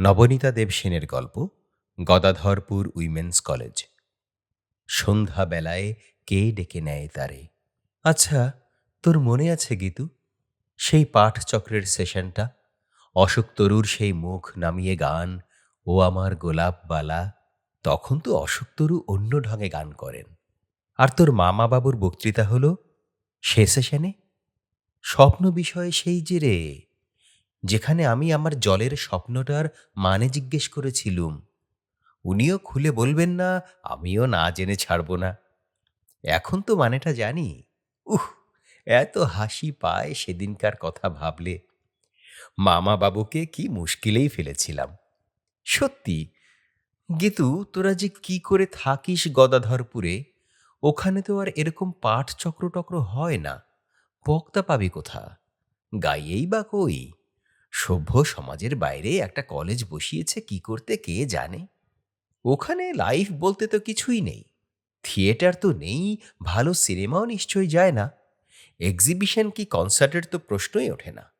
নবনীতা দেব সেনের গল্প, Gadadharpur women's college. সন্ধ্যাবেলায় কে ডেকে নেয় তারে? আচ্ছা তোর মনে আছে গীতু? সেই পাঠচক্রের সেশনটা? অশোক তরুর সেই মুখ নামিয়ে গান, ও আমার গোলাপ বালা। তখন তো অশোক তরু অন্য ঢঙে গান করেন। আর তোর মামা বাবুর বক্তৃতা হলো, সে সেশনে? স্বপ্ন বিষয়ে সেই যে রে। যেখানে আমি আমার জলের স্বপ্নটার মানে জিজ্ঞেস করেছিলুম। উনিও খুলে বলবেন না, আমিও না জেনে ছাড়ব না। এখন তো মানেটা জানি। উহ, এত হাসি পায় সেদিনকার কথা ভাবলে। মামা বাবুকে কি মুশকিলেই ফেলেছিলাম। সত্যি, গেতু, তোরা যে কি করে থাকিস গদাধরপুরে, ওখানে তো আর এরকম পাঠ চক্র টক্র হয় না। বক্তা পাবি কোথা? গাইয়েই বা কই? সভ্য সমাজের বাইরে একটা কলেজ বসিয়েছে, কি করতে কে জানে? ওখানে লাইফ বলতে তো কিছুই নেই। থিয়েটার তো নেই, ভালো সিনেমাও নিশ্চয়ই যায় না। এক্সিবিশন কি কনসার্টের তো প্রশ্নই ওঠে না।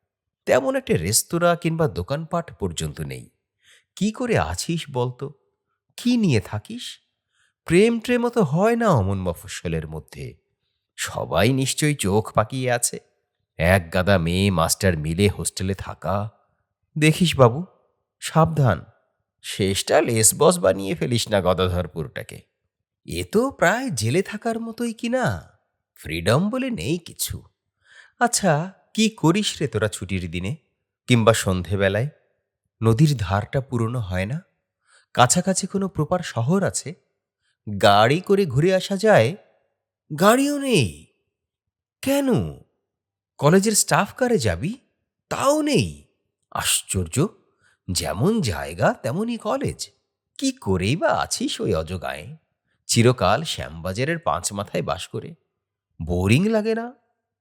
তেমন একটা রেস্তোরাঁ কিংবা দোকানপাট পর্যন্ত নেই। কি করে আছিস বলতো? কি নিয়ে থাকিস? প্রেম ট্রেমও তো হয় না অমন মফস্বলের মধ্যে। সবাই নিশ্চয়ই চোখ পাকিয়ে আছে। এক গাদা মেয়ে মাস্টার মিলে হোস্টেলে থাকা। দেখিস বাবু, সাবধান। শেষটা লেস বস বানিয়ে ফেলিস না গদাধরপুরটাকে। এ তো প্রায় জেলে থাকার মতোই কি না? ফ্রিডম বলে নেই কিছু। আচ্ছা কি করিস রে তোরা ছুটির দিনে? কিংবা সন্ধেবেলায়? নদীর ধারটা পুরনো হয় না? কাছাকাছি কোনো প্রপার শহর আছে? গাড়ি করে ঘুরে আসা যায়? গাড়িও নেই। কেন? কলেজের স্টাফ কারে যাবি? তাও নেই। আশ্চর্য! যেমন জায়গা, তেমনই কলেজ কি করেই বা আছিস ওই অজগায়ে? চিরকাল শ্যামবাজারের পাঁচ মাথায় বাস করে। বোরিং লাগে না?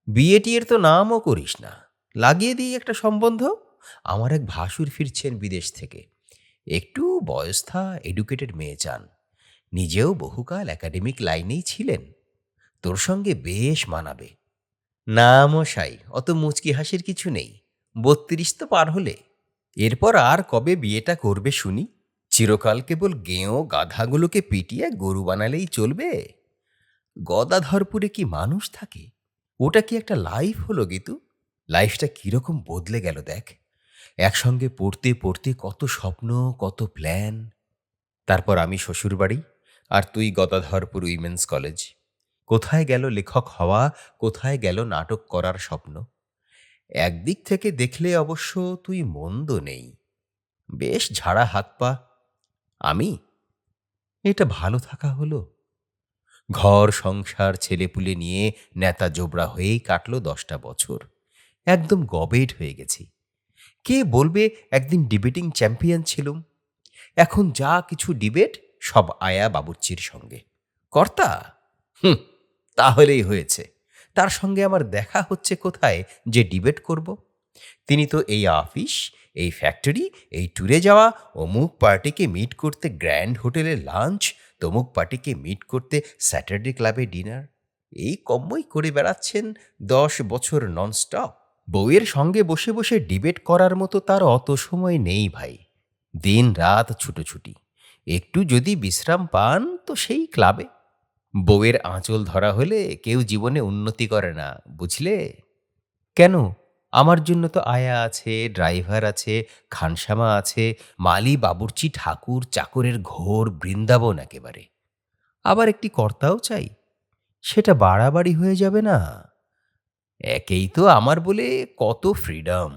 বিয়ে টিয়ের তো নামও করিস না। লাগিয়ে দিই একটা সম্বন্ধ? আমার এক ভাসুর ফিরছেন বিদেশ থেকে। একটু বয়স্থা এডুকেটেড মেয়ে চান। নিজেও বহুকাল একাডেমিক লাইনেই ছিলেন। তোর সঙ্গে বেশ মানাবে। না মশাই অত মুচকি হাসির কিছু নেই। বত্রিশ তো পার হলে। এরপর আর কবে বিয়েটা করবে শুনি? চিরকাল কেবল গেঁয়ো গাধাগুলোকে পিটিয়ে গরু বানালেই চলবে? গদাধরপুরে কি মানুষ থাকে? ওটা কি একটা লাইফ হলো গীতু? লাইফটা কীরকম বদলে গেল দেখ। একসঙ্গে পড়তে পড়তে কত স্বপ্ন, কত প্ল্যান তারপর আমি শ্বশুরবাড়ি, আর তুই গদাধরপুর উইমেন্স কলেজ কোথায় গেল লেখক হওয়া, কোথায় গেল নাটক করার স্বপ্ন? একদিক থেকে দেখলে অবশ্য তুই মন্দ নেই। বেশ ঝাড়া হাত পা। আমি? এটা ভালো থাকা হলো। ঘর, সংসার, ছেলেপুলে নিয়ে নেতা জোবরা হয়েই কাটল দশটা বছর। একদম গবেট হয়ে গেছি। কে বলবে একদিন ডিবেটিং চ্যাম্পিয়ন ছিলুম? এখন যা কিছু ডিবেট সব আয়া বাবুর্চির সঙ্গে। কর্তা? হুম। তাহলেই হয়েছে। তার সঙ্গে আমার দেখা হচ্ছে কোথায় যে ডিবেট করব। তিনি তো এই অফিস, এই ফ্যাক্টরি, এই ট্যুরে যাওয়া অমুক পার্টিকে মিট করতে গ্র্যান্ড হোটেলে লাঞ্চ তমুক পার্টিকে মিট করতে স্যাটারডে ক্লাবে ডিনার। এই কম্মই করে বেড়াচ্ছেন দশ বছর ননস্টপ। বউয়ের সঙ্গে বসে বসে ডিবেট করার মতো তার অত সময় নেই ভাই। দিন রাত ছুটোছুটি। একটু যদি বিশ্রাম পান তো সেই ক্লাবে। বউয়ের আঁচল ধরা হলে কেউ জীবনে উন্নতি করে না, বুঝলে? কেন? আমার জন্য তো আয়া আছে, ড্রাইভার আছে, খানসামা আছে, মালি, বাবুর্চি, ঠাকুর, চাকরের ঘোর, বৃন্দাবন একেবারে। আবার একটি কর্তাও চাই, সেটা বাড়াবাড়ি হয়ে যাবে না। একেই তো আমার বলে কত ফ্রিডম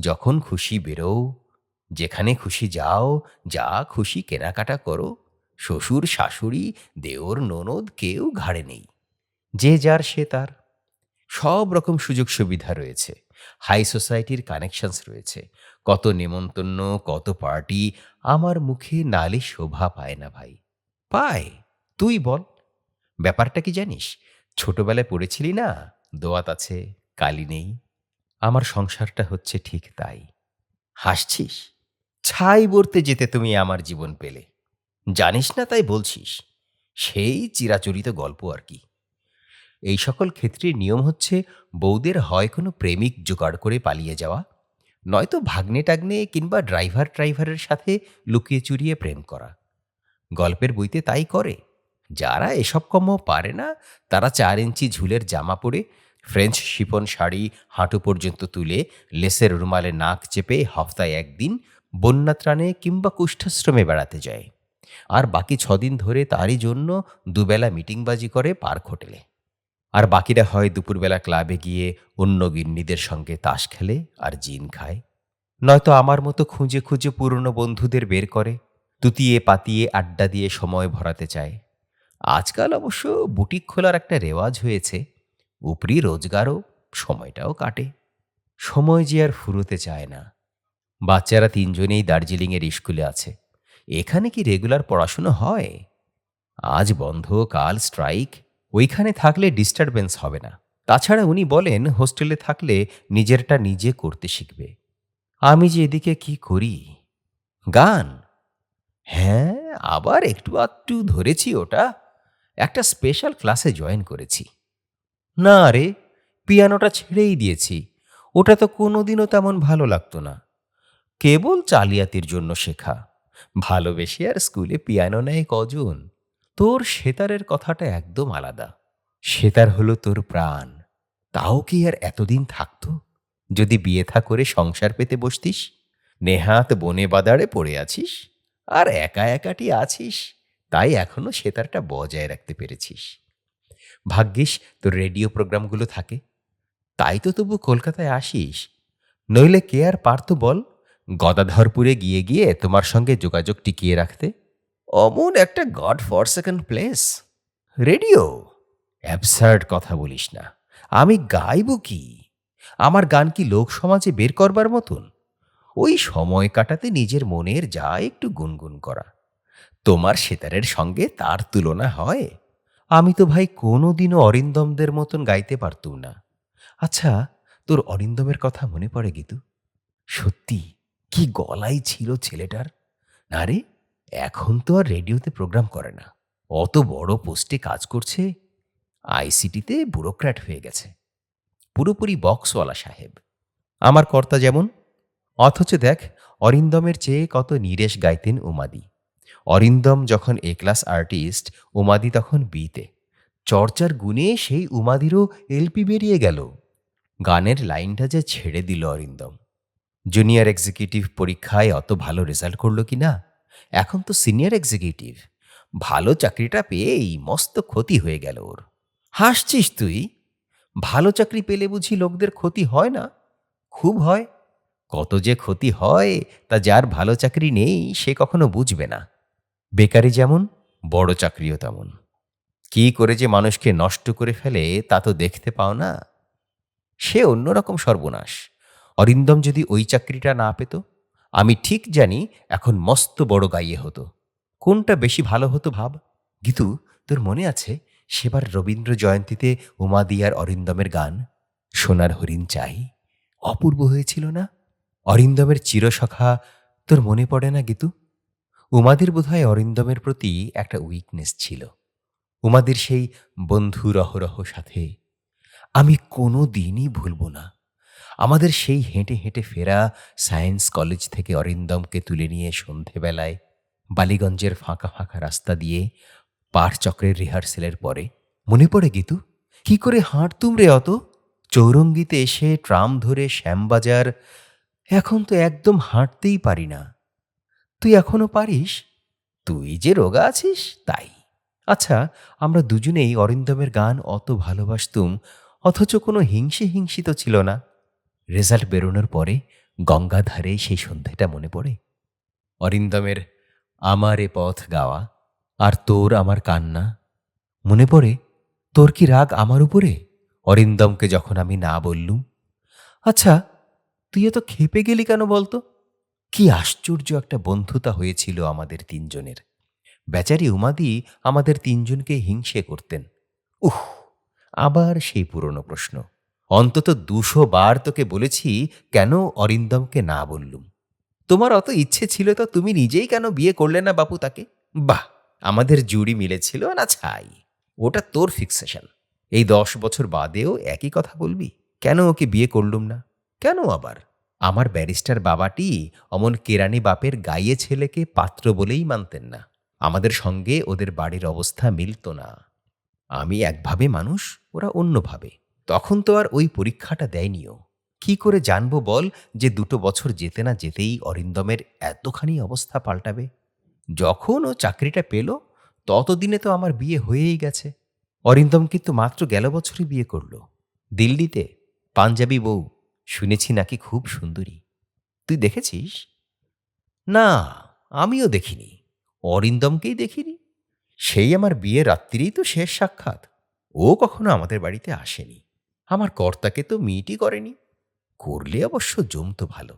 যখন খুশি বেরো যেখানে খুশি যাও, যা খুশি কেনাকাটা করো। শ্বশুর, শাশুড়ি, দেওর, ননদ, কেউ ঘাড়ে নেই। যে যার সে তার। সব রকম সুযোগ সুবিধা রয়েছে। হাই সোসাইটির কানেকশনস রয়েছে। কত নেমন্তন্ন, কত পার্টি, আমার মুখে নালে শোভা পায় না ভাই। পায়, তুই বল। ব্যাপারটা কি জানিস? ছোটবেলায় পড়েছিলি না? দোয়াত আছে, কালি নেই। আমার সংসারটা হচ্ছে ঠিক তাই। হাসছিস? ছাই বর্তে যেতে তুমি আমার জীবন পেলে। জানিস না তাই বলছিস? সেই চিরাচরিত গল্প আর কি। এই সকল ক্ষেত্রে নিয়ম হচ্ছে বৌদের হয় কোনো প্রেমিক জোগাড় করে পালিয়ে যাওয়া, নয়তো ভাগ্নে টাগ্নে কিংবা ড্রাইভার ড্রাইভারের সাথে লুকিয়ে চুরিয়ে প্রেম করা। গল্পের বইতে তাই করে। যারা এসব কর্ম পারে না, তারা চার ইঞ্চি ঝুলের জামা পরে, ফ্রেঞ্চ শিপন শাড়ি হাঁটু পর্যন্ত তুলে, লেসের রুমালে নাক চেপে, হপ্তায় একদিন বন্যাত্রাণে কিংবা কুষ্ঠাশ্রমে বেড়াতে যায়। আর বাকি ছদিন ধরে তারই জন্য দুবেলা মিটিংবাজি করে পার্ক হোটেলে। আর বাকিরা হয় দুপুরবেলা ক্লাবে গিয়ে অন্য গিন্নিদের সঙ্গে তাস খেলে আর জিন খায়। নয়তো আমার মতো খুঁজে খুঁজে পুরনো বন্ধুদের বের করে, তুতিয়ে পাতিয়ে আড্ডা দিয়ে সময় ভরাতে চায়। আজকাল অবশ্য বুটিক খোলার একটা রেওয়াজ হয়েছে, উপরি রোজগারও সময়টাও কাটে। সময় যে আর ফুরোতে চায় না। বাচ্চারা তিনজনেই দার্জিলিংয়ের স্কুলে আছে। এখানে কি রেগুলার পড়াশুনো হয়? আজ বন্ধ, কাল স্ট্রাইক ওইখানে থাকলে ডিস্টারবেন্স হবে না। তাছাড়া উনি বলেন হোস্টেলে থাকলে নিজেরটা নিজে করতে শিখবে। আমি যে এদিকে কি করি? গান? হ্যাঁ আবার একটু আধটু ধরেছি ওটা। একটা স্পেশাল ক্লাসে জয়েন করেছি। না রে পিয়ানোটা ছেড়েই দিয়েছি। ওটা তো কোনোদিনও তেমন ভালো লাগতো না। কেবল চালিয়াতির জন্য শেখা। ভালোবেসে আর স্কুলে পিয়ানো নেয় কজন? তোর সেতারের কথাটা একদম আলাদা। সেতার হলো তোর প্রাণ। তাও কি আর এতদিন থাকতো? যদি বিয়ে থা করে সংসার পেতে বসতিস? নেহাত বনে বাদাড়ে পড়ে আছিস? আর একা একাটি আছিস? তাই এখনও সেতারটা বজায় রাখতে পেরেছিস। ভাগ্যিস তোর রেডিও প্রোগ্রামগুলো থাকে। তাই তো তবু কলকাতায় আসিস। নইলে কে আর পারতো বল? গদাধরপুরে গিয়ে গিয়ে তোমার সঙ্গে যোগাযোগ টিকিয়ে রাখতে? অমন একটা god for second place. Radio absurd কথা বলিস না। আমি গাইব কি? আমার গান কি লোক সমাজে বের করবার মতন? ওই সময় কাটাতে নিজের মনের যা একটু গুনগুন করা। তোমার সেতারের সঙ্গে তার তুলনা হয়। আমি তো ভাই কোনোদিনও অরিন্দমদের মতন গাইতে পারতুম না। আচ্ছা তোর অরিন্দমের কথা মনে পড়ে গীতু? সত্যি কি গলাই ছিল ছেলেটার? না রে এখন তো আর রেডিওতে প্রোগ্রাম করে না। অত বড় পোস্টে কাজ করছে। আইসিটিতে ব্যুরোক্র্যাট হয়ে গেছে। পুরোপুরি বক্সওয়ালা সাহেব। আমার কর্তা যেমন। অথচ দেখ, অরিন্দমের চেয়ে কত নিরেশ গাইতেন উমাদি। অরিন্দম যখন এ ক্লাস আর্টিস্ট উমাদি তখন বিতে চর্চার গুণে সেই উমাদিরও এলপি বেরিয়ে গেল। গানের লাইনটা যে ছেড়ে দিল অরিন্দম। জুনিয়র এক্সিকিউটিভ পরীক্ষায় অত ভালো রেজাল্ট করল কি না? এখন তো সিনিয়র এক্সিকিউটিভ ভালো চাকরিটা পেয়েই মস্ত ক্ষতি হয়ে গেল ওর। হাসছিস তুই? ভালো চাকরি পেলে বুঝি লোকদের ক্ষতি হয় না? খুব হয়। কত যে ক্ষতি হয়, তা যার ভালো চাকরি নেই, সে কখনো বুঝবে না। বেকারি যেমন, বড় চাকরিও তেমন। কি করে যে মানুষকে নষ্ট করে ফেলে, তা তো দেখতে পাও না। সে অন্যরকম সর্বনাশ। অরিন্দম যদি ওই চাকরিটা না পেত, আমি ঠিক জানি এখন মস্ত বড় গাইয়ে হতো। কোনটা বেশি ভালো হতো ভাব? গীতু, তোর মনে আছে সেবার রবীন্দ্র জয়ন্তীতে উমাদি আর অরিন্দমের গান? সোনার হরিণ চাই, অপূর্ব হয়েছিল না? অরিন্দমের চিরসখা তোর মনে পড়ে না গীতু? উমাদির বোধহয় অরিন্দমের প্রতি একটা উইকনেস ছিল। উমাদির সেই বন্ধু রহরহ সাথে আমি কোনো দিনই ভুলব না। আমাদের সেই হেঁটে হেঁটে ফেরা সায়েন্স কলেজ থেকে অরিন্দমকে তুলে নিয়ে সন্ধেবেলায় বালিগঞ্জের ফাঁকা ফাঁকা রাস্তা দিয়ে পাঠচক্রের রিহার্সেলের পরে। মনে পড়ে গীতু? কি করে হাঁটতুম রে অত? চৌরঙ্গিতে এসে ট্রাম ধরে শ্যামবাজার, এখন তো একদম হাঁটতেই পারি না। তুই এখনও পারিস? তুই যে রোগা আছিস, তাই। আচ্ছা আমরা দুজনেই অরিন্দমের গান অত ভালোবাসতুম, অথচ কোনো হিংসে হিংসিত ছিল না। রেজাল্ট বেরোনোর পরে গঙ্গাধারে সেই সন্ধেটা মনে পড়ে? অরিন্দমের আমার এ পথ গাওয়া, আর তোর আমার কান্না মনে পড়ে? তোর কি রাগ আমার উপরে? অরিন্দমকে যখন আমি না বললুম। আচ্ছা তুই এত খেপে গেলি কেন বলতো? কি আশ্চর্য একটা বন্ধুতা হয়েছিল আমাদের তিনজনের। বেচারি উমাদি আমাদের তিনজনকে হিংসে করতেন। উহ, আবার সেই পুরনো প্রশ্ন। অন্তত দুশো বার তোকে বলেছি কেন অরিন্দমকে না বললুম। তোমার অত ইচ্ছে ছিল তো তুমি নিজেই কেন বিয়ে করলে না বাপু তাকে? বাহ, আমাদের জুড়ি মিলেছিল না ছাই। ওটা তোর ফিক্সেশন এই দশ বছর বাদেও একই কথা বলবি? কেন ওকে বিয়ে করলুম না? কেন আবার? আমার ব্যারিস্টার বাবাটি অমন কেরানি বাপের গাইয়ে ছেলেকে পাত্র বলেই মানতেন না। আমাদের সঙ্গে ওদের বাড়ির অবস্থা মিলত না। আমি একভাবে মানুষ, ওরা অন্যভাবে। তখন তো আর ওই পরীক্ষাটা দেয়নিও। কি করে জানব বল যে দুটো বছর যেতে না যেতেই অরিন্দমের এতখানি অবস্থা পাল্টাবে? যখন ও চাকরিটা পেল, ততদিনে তো আমার বিয়ে হয়েই গেছে। অরিন্দম কিন্তু মাত্র গেল বছরই বিয়ে করল। দিল্লিতে, পাঞ্জাবি বউ, শুনেছি নাকি খুব সুন্দরী। তুই দেখেছিস? না, আমিও দেখিনি। অরিন্দমকেই দেখিনি। সেই আমার বিয়ে রাত্রিরেই তো শেষ সাক্ষাৎ। ও কখনো আমাদের বাড়িতে আসেনি। আমার কর্তাকে তো মিটই করেনি। করলে অবশ্য জমতো ভালো।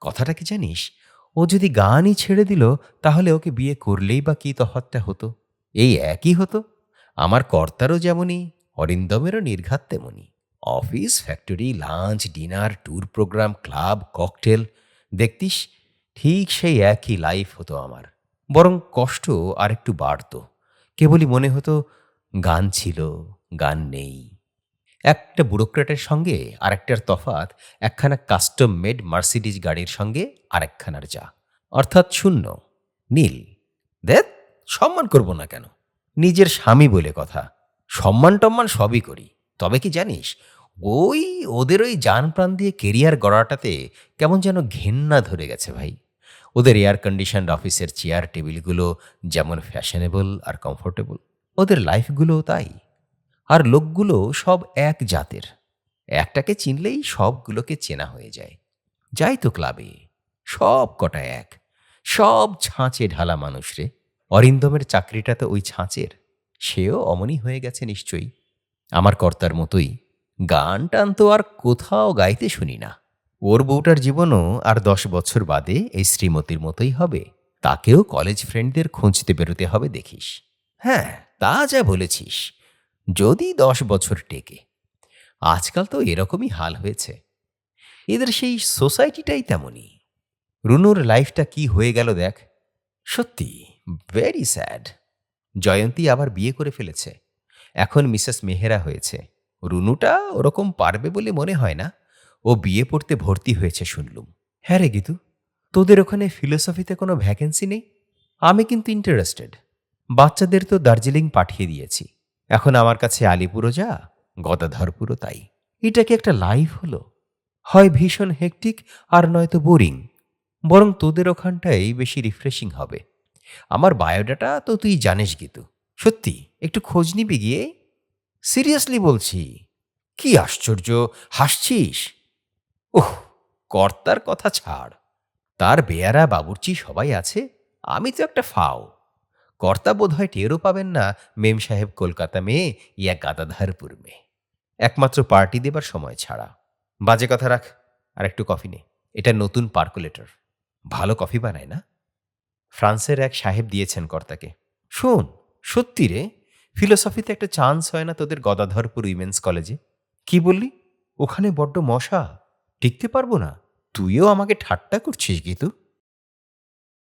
কথাটা কি জানিস? ও যদি গানই ছেড়ে দিল, তাহলে ওকে বিয়ে করলেই বা কি তফাতটা হতো? এই একই হতো। আমার কর্তারও যেমনই, অরিন্দমেরও নির্ঘাত তেমনই। Office factory lunch dinner tour programme club cocktail দেখতিস, ঠিক সেই একই লাইফ হতো আমার। বরং কষ্ট আর একটু বাড়তো। কেবলই মনে হতো, গান ছিল, গান নেই। একটা ব্যুরোক্রেটের সঙ্গে আরেকটার তফাত একখানা কাস্টম মেড মার্সিডিজ গাড়ির সঙ্গে আরেকখানার যা। অর্থাৎ শূন্য। নীল। দেখ, সম্মান করব না কেন? নিজের স্বামী বলে কথা। সম্মান টম্মান সবই করি। তবে কি জানিস, ওই ওদের ওই যান প্রাণ দিয়ে কেরিয়ার গড়াটাতে কেমন যেন ঘেন্না ধরে গেছে ভাই। ওদের এয়ার কন্ডিশনড অফিসের চেয়ার টেবিলগুলো যেমন ফ্যাশনেবল আর কমফোর্টেবল ওদের লাইফগুলোও তাই। আর লোকগুলো সব এক জাতের। একটাকে চিনলেই সবগুলোকে চেনা হয়ে যায়। যাই তো ক্লাবে, সব কটা এক। সব ছাঁচে ঢালা মানুষ রে। অরিন্দমের চাকরিটা তো ওই ছাঁচের। সেও অমনি হয়ে গেছে নিশ্চয়ই। আমার কর্তার মতোই। গান টান তো আর কোথাও গাইতে শুনি না। ওর বউটার জীবনও আর দশ বছর বাদে এই শ্রীমতীর মতোই হবে। তাকেও কলেজ ফ্রেন্ডদের খুঁজতে বেরোতে হবে দেখিস। হ্যাঁ তা যা বলেছিস। যদি দশ বছর টেকে। আজকাল তো এরকমই হাল হয়েছে। এদের সেই সোসাইটিটাই তেমনই। রুনুর লাইফটা কি হয়ে গেল দেখ। সত্যি ভেরি স্যাড জয়ন্তী আবার বিয়ে করে ফেলেছে। এখন মিসেস মেহেরা হয়েছে। রুনুটা ওরকম পারবে বলে মনে হয় না। ও বিয়ে পড়তে ভর্তি হয়েছে শুনলুম। হ্যাঁ রে গীতু, তোদের ওখানে ফিলোসফিতে কোনো ভ্যাকেন্সি নেই? আমি কিন্তু ইন্টারেস্টেড বাচ্চাদের তো দার্জিলিং পাঠিয়ে দিয়েছি। এখন আমার কাছে আলিপুরও যা, গদাধরপুরও তাই। এটা কি একটা লাইফ হলো? হয় ভীষণ হেকটিক আর নয়তো বোরিং বরং তোদের ওখানটাই বেশি রিফ্রেশিং হবে। আমার বায়োডাটা তো তুই জানিস গীতু। সত্যি, একটু খোঁজ নিবি গিয়ে? সিরিয়াসলি বলছি, কি আশ্চর্য, হাসছিস? ওহ কর্তার কথা ছাড়। তার বেয়ারা বাবুর্চি সবাই আছে, আমি তো একটা ফাও। কর্তা বোধ হয় টেরও পাবেন না মেম সাহেব কলকাতা মেয়ে, ইয়া গাদাধারপুর মেয়ে। একমাত্র পার্টি দেবার সময় ছাড়া। বাজে কথা রাখ, আর একটু কফি নে। এটা নতুন পার্কুলেটর। ভালো কফি বানায় না? ফ্রান্সের এক সাহেব দিয়েছেন কর্তাকে। শোন, সত্যি রে, ফিলোসফিতে একটা চান্স হয় না তোদের গদাধরপুর উইমেন্স কলেজে। কি বললি? ওখানে বড্ড মশা। টিকতে পারব না। তুইও আমাকে ঠাট্টা করছিস, গীতু।